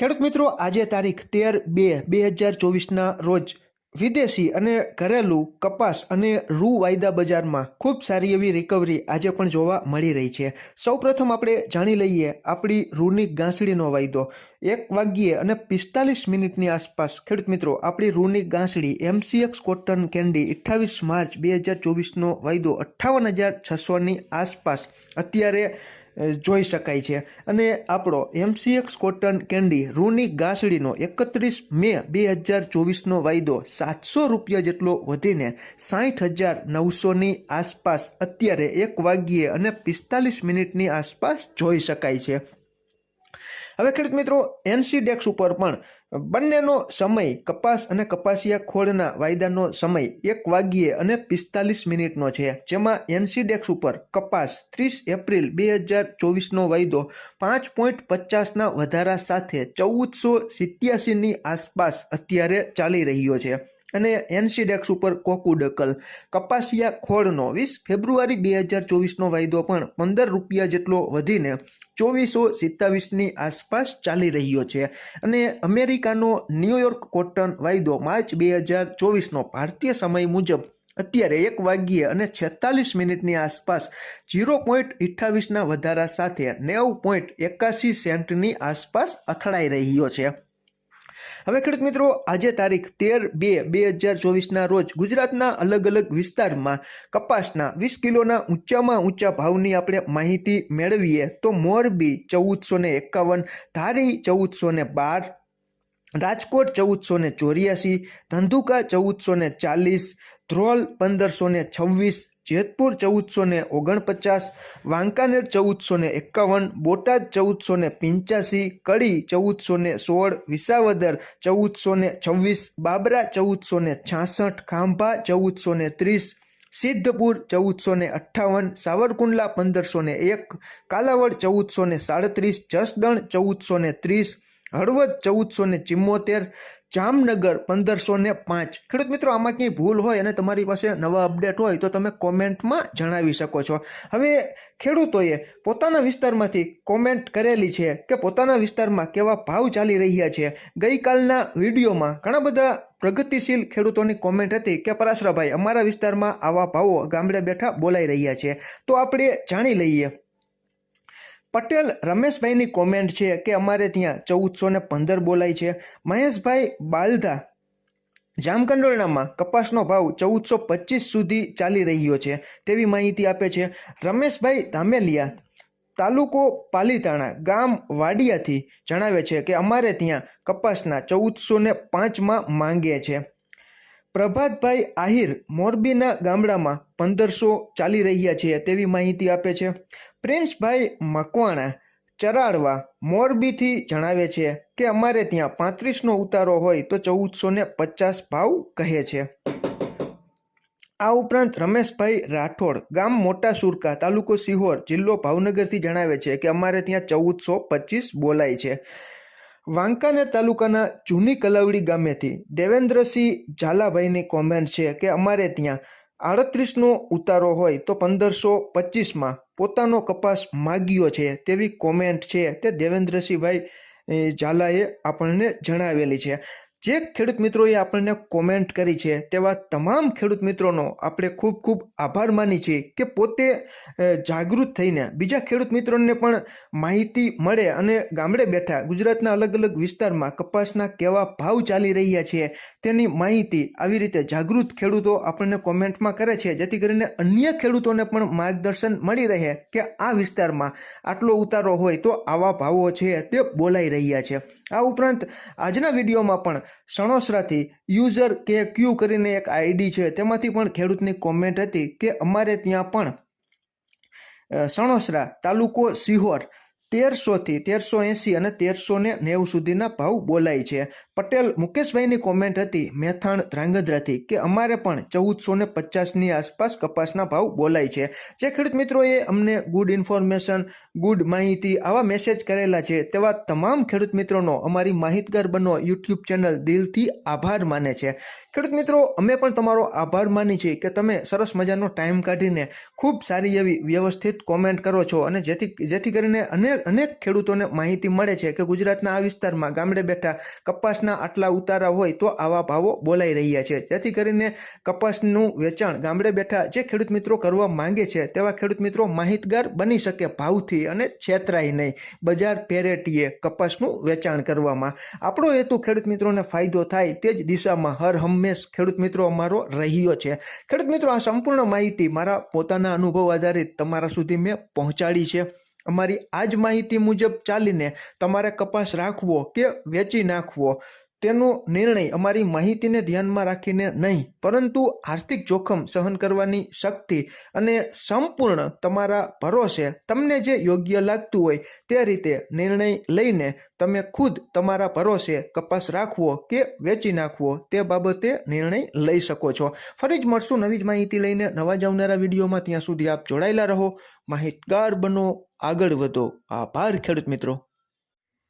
ખેડૂત મિત્રો, આજે તારીખ તેર બે બે હજાર ચોવીસના રોજ વિદેશી અને ઘરેલું કપાસ અને રૂ વાયદા બજારમાં ખૂબ સારી એવી રિકવરી આજે પણ જોવા મળી રહી છે. સૌપ્રથમ આપણે જાણી લઈએ આપણી રૂની ગાંસડીનો વાયદો. એક વાગ્યે અને પિસ્તાલીસ મિનિટની આસપાસ ખેડૂત મિત્રો, આપણી રૂની ગાંસડી એમસીએક્સ કોટન કેન્ડી અઠ્ઠાવીસ માર્ચ બે હજાર ચોવીસનો વાયદો અઠ્ઠાવન હજાર છસોની આસપાસ. અત્યારે જોઈ શકાય છે. અને આપણો એમસીએક્સ કોટન કેન્ડી રૂની ગાંસડીનો એકત્રીસ મે બે હજાર ચોવીસનો વાયદો સાતસો રૂપિયા જેટલો વધીને સાઠ હજાર નવસોની આસપાસ અત્યારે એક વાગ્યે અને પિસ્તાલીસ મિનિટની આસપાસ જોઈ શકાય છે. હવે ખેડૂત મિત્રો એનસી ડેક્સ ઉપર પણ બંનેનો સમય કપાસ અને કપાસિયા ખોળના વાયદાનો સમય એક વાગ્યે અને પિસ્તાલીસ મિનિટનો છે. જેમાં એનસી ડેક્સ ઉપર કપાસ ત્રીસ એપ્રિલ બે હજાર ચોવીસનો વાયદો પાંચ પોઈન્ટ પચાસના વધારા સાથે ચૌદસો સિત્યાસીની આસપાસ અત્યારે ચાલી રહ્યો છે. અને એનસીડેક્સ ઉપર કોકુ ડકલ. કપાસિયા ખોળનો વીસ, ફેબ્રુઆરી બે હજાર ચોવીસનો વાયદો પણ પંદર રૂપિયા જેટલો વધીને ચોવીસો સિત્તાવીસની આસપાસ ચાલી રહ્યો છે. અને અમેરિકાનો ન્યૂયોર્ક કોટન વાયદો માર્ચ બે હજાર ચોવીસનો ભારતીય સમય મુજબ અત્યારે એક વાગ્યે અને છેતાલીસ મિનિટની આસપાસ જીરો પોઈન્ટ અઠ્ઠાવીસના વધારા સાથે નેવું પોઈન્ટ એકાસી સેન્ટની આસપાસ અથડાઈ રહ્યો છે. હવે ખેડૂત મિત્રો, આજે તારીખ તેર બે બે હજાર ચોવીસના રોજ ગુજરાતના અલગ અલગ વિસ્તારમાં કપાસના વીસ કિલોના ઊંચામાં ઊંચા ભાવની આપણે માહિતી મેળવીએ તો મોરબી ચૌદસો ને એકાવન, ધારી ચૌદસો ને બાર, રાજકોટ ચૌદસો ને ચોર્યાસી, ધંધુકા ચૌદસો ને ચાલીસ, ધ્રોલ પંદરસો ને છવ્વીસ જેતપુર ચૌદસો ને ઓગણપચાસ, વાંકાનેર ચૌદસો ને એકાવન, બોટાદ ચૌદસો ને પંચ્યાસી, કડી ચૌદસો ને સોળ, વિસાવદર ચૌદસો ને છવ્વીસ, બાબરા ચૌદસો ને છાસઠ, ખાંભા ચૌદસો ને ત્રીસ, સિદ્ધપુર ચૌદસો ને અઠ્ઠાવન, સાવરકુંડલા પંદરસો ને એક, કાલાવડ ચૌદસો ને સાડત્રીસ, જસદણ ચૌદસો ને ત્રીસ હળવદ ચૌદસો ને ચિમ્મોતેર, જામનગર પંદરસો ને પાંચ. ખેડૂત મિત્રો, આમાં ક્યાંય ભૂલ હોય અને તમારી પાસે નવા અપડેટ હોય તો તમે કોમેન્ટમાં જણાવી શકો છો. હવે ખેડૂતોએ પોતાના વિસ્તારમાંથી કોમેન્ટ કરેલી છે કે પોતાના વિસ્તારમાં કેવા ભાવ ચાલી રહ્યા છે. ગઈકાલના વિડીયોમાં ઘણા બધા પ્રગતિશીલ ખેડૂતોની કોમેન્ટ હતી કે, પરાશરાભાઈ, અમારા વિસ્તારમાં આવા ભાવો ગામડે બેઠા બોલાઈ રહ્યા છે. તો આપણે જાણી લઈએ. પટેલ રમેશભાઈની કોમેન્ટ છે કે અમારે ત્યાં ચૌદસો ને પંદર બોલાય છે. મહેશભાઈ બાલધા જામકંડોળનામાં કપાસનો ભાવ ચૌદસો પચીસ સુધી ચાલી રહ્યો છે તેવી માહિતી આપે છે. રમેશભાઈ ધામેલિયા, તાલુકો પાલીતાણા, ગામ વાડિયાથી જણાવે છે કે અમારે ત્યાં કપાસના ચૌદસો ને પાંચમાં માંગે છે. પ્રભાતભાઈ આહિર મોરબીના ગામડામાં પંદરસો ચાલી રહ્યા છે તેવી માહિતી આપે છે. પ્રિન્સભાઈ મકવાણા ચરાડવા મોરબીથી જણાવે છે કે અમારે ત્યાં પાંત્રીસનો ઉતારો હોય તો ચૌદસો ને પચાસ ભાવ કહે છે. આ ઉપરાંત રમેશભાઈ રાઠોડ ગામ મોટા સુરકા તાલુકો સિહોર જિલ્લો ભાવનગરથી જણાવે છે કે અમારે ત્યાં ચૌદસો પચીસ બોલાય છે. વાંકાનેર તાલુકાના જૂની કલાવડી ગામેથી દેવેન્દ્રસિંહ ઝાલાભાઈની કોમેન્ટ છે કે અમારે ત્યાં આડત્રીસનો ઉતારો હોય તો પંદરસો પચીસમાં પોતાનો કપાસ માગ્યો છે તેવી કોમેન્ટ છે તે દેવેન્દ્રસિંહભાઈ ઝાલાએ આપણને જણાવેલી છે. જે ખેડૂત મિત્રોએ આપણને કોમેન્ટ કરી છે, તેવા તમામ ખેડૂત મિત્રોનો આપણે ખૂબ ખૂબ આભાર માની છીએ કે પોતે જાગૃત થઈને બીજા ખેડૂત મિત્રોને પણ માહિતી મળે અને ગામડે બેઠા ગુજરાતના અલગ અલગ વિસ્તારમાં કપાસના કેવા ભાવ ચાલી રહ્યા છે તેની માહિતી આવી રીતે જાગૃત ખેડૂતો આપણને કોમેન્ટમાં કરે છે, જેથી કરીને અન્ય ખેડૂતોને પણ માર્ગદર્શન મળી રહે કે આ વિસ્તારમાં આટલો ઉતારો હોય તો આવા ભાવો છે તે બોલાઈ રહ્યા છે. આ ઉપરાંત આજના વિડીયોમાં પણ સણોસરાથી યુઝર કે ક્યુ કરીને એક આઈડી છે. તેમાંથી પણ ખેડૂતની કોમેન્ટ હતી કે અમારે ત્યાં પણ સણોસરા તાલુકો સિહોર તેરસોથી તેરસો એંસી અને તેરસો ને નેવું સુધીના ભાવ બોલાય છે. પટેલ, મુકેશભાઈની કોમેન્ટ હતી, મેથાણ ધ્રાંગધ્રાથી, કે અમારે પણ ચૌદસો ને પચાસની આસપાસ કપાસના ભાવ બોલાય છે. જે ખેડૂત મિત્રોએ અમને ગુડ ઇન્ફોર્મેશન ગુડ માહિતી, આવા મેસેજ કરેલા છે, તેવા તમામ ખેડૂત મિત્રોનો અમારી માહિતગાર બનો યુટ્યુબ ચેનલ દિલથી આભાર માને છે. ખેડૂત મિત્રો, અમે પણ તમારો આભાર માની છીએ કે તમે સરસ મજાનો ટાઈમ કાઢીને ખૂબ સારી એવી વ્યવસ્થિત કોમેન્ટ કરો છો અને જેથી જેથી કરીને અનેક અનેક ખેડૂતોને માહિતી મળે છે કે ગુજરાતના આ વિસ્તારમાં ગામડે બેઠા કપાસના આટલા ઉતારા હોય તો આવા ભાવો બોલાઈ રહ્યા છે. જેથી કરીને કપાસનું વેચાણ ગામડે બેઠા જે ખેડૂત મિત્રો કરવા માંગે છે તેવા ખેડૂત મિત્રો માહિતગાર બની શકે ભાવથી અને છેતરાય નહીં. બજાર પેરેટીએ કપાસનું વેચાણ કરવામાં. આપણો હેતુ ખેડૂત મિત્રોને ફાયદો થાય તે જ દિશામાં હર હંમેશ ખેડૂત મિત્રો અમારો રહ્યો છે. ખેડૂત મિત્રો, આ સંપૂર્ણ માહિતી મારા પોતાના અનુભવ આધારિત તમારા સુધી મેં પહોંચાડી છે. અમારી આ જ માહિતી મુજબ ચાલીને તમારે કપાસ રાખવો કે વેચી નાખવો? તેનો નિર્ણય અમારી માહિતીને ધ્યાનમાં રાખીને નહીં, પરંતુ આર્થિક જોખમ સહન કરવાની શક્તિ અને સંપૂર્ણ તમારા ભરોસે તમને જે યોગ્ય લાગતું હોય તે રીતે નિર્ણય લઈને તમે ખુદ તમારા ભરોસે કપાસ રાખવો કે વેચી નાખવો તે બાબતે નિર્ણય લઈ શકો છો. ફરી જ મળશું નવી જ માહિતી લઈને. નવા જ આવનારા વિડીયોમાં ત્યાં સુધી આપ જોડાયેલા રહો. માહિતગાર બનો. આગળ વધો. આભાર ખેડૂત મિત્રો.